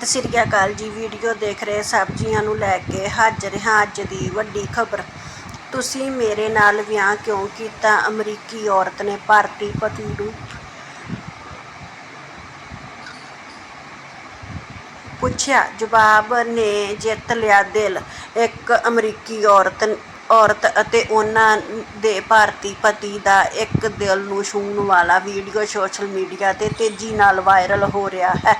ਸਤਿ ਸ੍ਰੀ ਅਕਾਲ ਜੀ, ਵੀਡੀਓ ਦੇਖ ਰਹੇ ਸਬਜ਼ੀਆਂ ਨੂੰ ਲੈ ਕੇ ਹਾਜ਼ਰ ਹਾਂ ਅੱਜ ਦੀ ਵੱਡੀ ਖਬਰ। ਤੁਸੀਂ ਮੇਰੇ ਨਾਲ ਵਿਆਹ ਕਿਉਂ ਕੀਤਾ? ਅਮਰੀਕੀ ਔਰਤ ਨੇ ਭਾਰਤੀ ਪਤੀ ਨੂੰ ਪੁੱਛਿਆ। ਜਵਾਬ, ਨੇ ਜਿੱਤ ਲਿਆ ਦਿਲ। ਇੱਕ ਅਮਰੀਕੀ ਔਰਤ ਔਰਤ ਅਤੇ ਉਹਨਾਂ ਦੇ ਭਾਰਤੀ ਪਤੀ ਦਾ ਇੱਕ ਦਿਲ ਨੂੰ ਛੂਹਣ ਵਾਲਾ ਵੀਡੀਓ ਸੋਸ਼ਲ ਮੀਡੀਆ ਤੇ ਤੇਜ਼ੀ ਨਾਲ ਵਾਇਰਲ ਹੋ ਰਿਹਾ ਹੈ।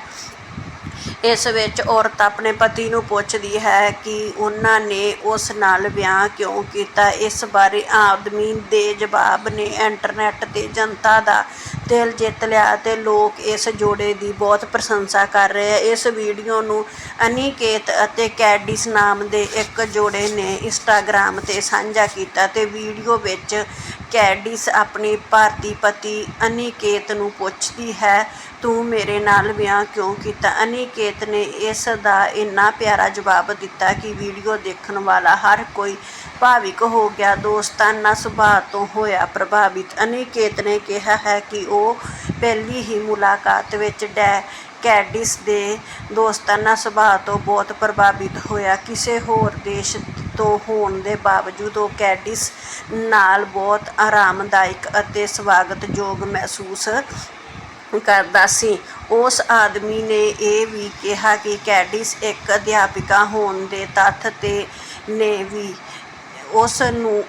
ਇਸ ਵਿੱਚ ਔਰਤ ਆਪਣੇ ਪਤੀ ਨੂੰ ਪੁੱਛਦੀ ਹੈ ਕਿ ਉਹਨਾਂ ਨੇ ਉਸ ਨਾਲ ਵਿਆਹ ਕਿਉਂ ਕੀਤਾ? ਇਸ ਬਾਰੇ ਆਦਮੀ ਦੇ ਜਵਾਬ ਨੇ ਇੰਟਰਨੈੱਟ ਤੇ ਜਨਤਾ ਦਾ ਦਿਲ ਜਿੱਤ ਲਿਆ ਅਤੇ ਲੋਕ ਇਸ ਜੋੜੇ ਦੀ ਬਹੁਤ ਪ੍ਰਸ਼ੰਸਾ ਕਰ ਰਹੇ ਆ। ਇਸ ਵੀਡੀਓ ਨੂੰ ਅਨਿਕੇਤ ਅਤੇ ਕੈਡੀਸ ਨਾਮ ਦੇ ਇੱਕ ਜੋੜੇ ਨੇ ਇੰਸਟਾਗ੍ਰਾਮ ਤੇ ਸਾਂਝਾ ਕੀਤਾ ਅਤੇ ਵੀਡੀਓ ਵਿੱਚ ਕੈਡਿਸ ਆਪਣੇ ਭਾਰਤੀ ਪਤੀ ਅਨਿਕੇਤ ਨੂੰ ਪੁੱਛਦੀ ਹੈ, ਤੂੰ ਮੇਰੇ ਨਾਲ ਵਿਆਹ ਕਿਉਂ ਕੀਤਾ? ਅਨਿਕੇਤ ਨੇ ਇਸ ਦਾ ਇੰਨਾ ਪਿਆਰਾ ਜਵਾਬ ਦਿੱਤਾ ਕਿ ਵੀਡੀਓ ਦੇਖਣ ਵਾਲਾ ਹਰ ਕੋਈ ਭਾਵਿਕ ਹੋ ਗਿਆ। ਦੋਸਤਾਨਾ ਸੁਭਾਅ ਤੋਂ ਹੋਇਆ ਪ੍ਰਭਾਵਿਤ, ਅਨਿਕੇਤ ਨੇ ਕਿਹਾ ਹੈ ਕਿ ਉਹ ਪਹਿਲੀ ਹੀ ਮੁਲਾਕਾਤ ਵਿੱਚ ਡੈ ਕੈਡਿਸ ਦੇ ਦੋਸਤਾਨਾ ਸੁਭਾਅ ਤੋਂ ਬਹੁਤ ਪ੍ਰਭਾਵਿਤ ਹੋਇਆ। ਕਿਸੇ ਹੋਰ ਦੇਸ਼ ਤੋਂ ਹੋਣ ਦੇ ਬਾਵਜੂਦ ਉਹ ਕੈਡਿਸ ਨਾਲ ਬਹੁਤ ਆਰਾਮਦਾਇਕ ਅਤੇ ਸਵਾਗਤਯੋਗ ਮਹਿਸੂਸ ਕਰਦਾ ਸੀ। ਉਸ ਆਦਮੀ ਨੇ ਇਹ ਵੀ ਕਿਹਾ ਕਿ ਕੈਡਿਸ ਇੱਕ ਅਧਿਆਪਿਕਾ ਹੋਣ ਦੇ ਤੱਥ ਤੇ ਨੇ ਵੀ ਉਸ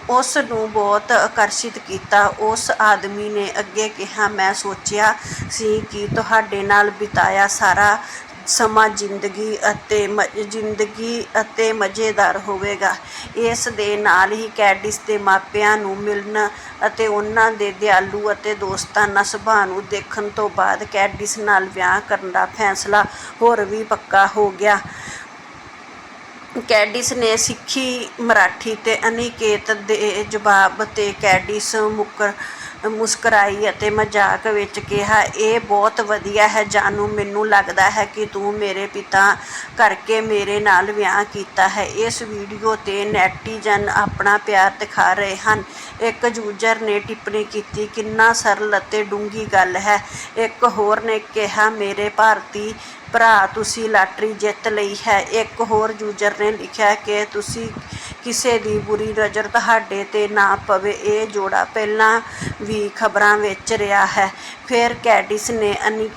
ਉਸ ਨੂੰ ਬਹੁਤ ਆਕਰਸ਼ਿਤ ਕੀਤਾ। ਉਸ ਆਦਮੀ ਨੇ ਅੱਗੇ ਕਿਹਾ, ਮੈਂ ਸੋਚਿਆ ਸੀ ਕਿ ਤੁਹਾਡੇ ਨਾਲ ਬਿਤਾਇਆ ਸਾਰਾ ਸਮਾਂ ਜ਼ਿੰਦਗੀ ਅਤੇ ਜ਼ਿੰਦਗੀ ਅਤੇ ਮਜ਼ੇਦਾਰ ਹੋਵੇਗਾ। ਇਸ ਦੇ ਨਾਲ ਹੀ ਕੈਡਿਸ ਦੇ ਮਾਪਿਆਂ ਨੂੰ ਮਿਲਣ ਅਤੇ ਉਹਨਾਂ ਦੇ ਦਿਆਲੂ ਅਤੇ ਦੋਸਤਾਨਾ ਸੁਭਾਅ ਨੂੰ ਦੇਖਣ ਤੋਂ ਬਾਅਦ ਕੈਡਿਸ ਨਾਲ ਵਿਆਹ ਕਰਨ ਦਾ ਫੈਸਲਾ ਹੋਰ ਵੀ ਪੱਕਾ ਹੋ ਗਿਆ। ਕੈਡਿਸ ਨੇ ਸਿੱਖੀ ਮਰਾਠੀ ਤੇ ਅਨਿਕੇਤ ਦੇ ਜਵਾਬ ਤੇ ਕੈਡਿਸ ਮੁਕਰ ਮੁਸਕਰਾਈ ਅਤੇ ਮਜ਼ਾਕ ਵਿੱਚ ਕਿਹਾ, ਇਹ ਬਹੁਤ ਵਧੀਆ ਹੈ ਜਾਨੂ, ਮੈਨੂੰ ਲੱਗਦਾ ਹੈ ਕਿ ਤੂੰ ਮੇਰੇ ਪਿਤਾ ਕਰਕੇ ਮੇਰੇ ਨਾਲ ਵਿਆਹ ਕੀਤਾ ਹੈ। ਇਸ ਵੀਡੀਓ ਤੇ ਨੈਟੀਜ਼ਨ ਆਪਣਾ ਪਿਆਰ ਦਿਖਾ ਰਹੇ ਹਨ। ਇੱਕ ਯੂਜ਼ਰ ਨੇ ਟਿੱਪਣੀ ਕੀਤੀ, ਕਿੰਨਾ ਸਰਲ ਅਤੇ ਡੂੰਘੀ ਗੱਲ ਹੈ। ਇੱਕ ਹੋਰ ਨੇ ਕਿਹਾ, ਮੇਰੇ ਭਾਰਤੀ ਭਰਾ, ਤੁਸੀਂ ਲਾਟਰੀ ਜਿੱਤ ਲਈ ਹੈ। ਇੱਕ ਹੋਰ ਯੂਜ਼ਰ ਨੇ ਲਿਖਿਆ ਕਿ, ਤੁਸੀਂ ਕਿਸੇ ਦੀ ਬੁਰੀ ਨਜ਼ਰ ਤੁਹਾਡੇ ਤੇ ਨਾ ਪਵੇ, ਇਹ ਜੋੜਾ ਪਹਿਲਾਂ ਵੀ ਖਬਰਾਂ ਵਿੱਚ ਰਿਹਾ ਹੈ। ਫਿਰ ਕੈਡਿਸ ਨੇ ਅਨੀ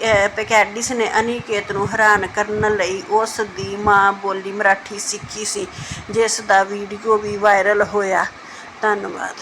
ਕੈਡਿਸ ਨੇ ਅਨੀਕੇਤ ਨੂੰ ਹੈਰਾਨ ਕਰਨ ਲਈ ਉਸ ਦੀ ਮਾਂ ਬੋਲੀ ਮਰਾਠੀ ਸਿੱਖੀ ਸੀ, ਜਿਸ ਦਾ ਵੀਡੀਓ ਵੀ ਵਾਇਰਲ ਹੋਇਆ। ਧੰਨਵਾਦ।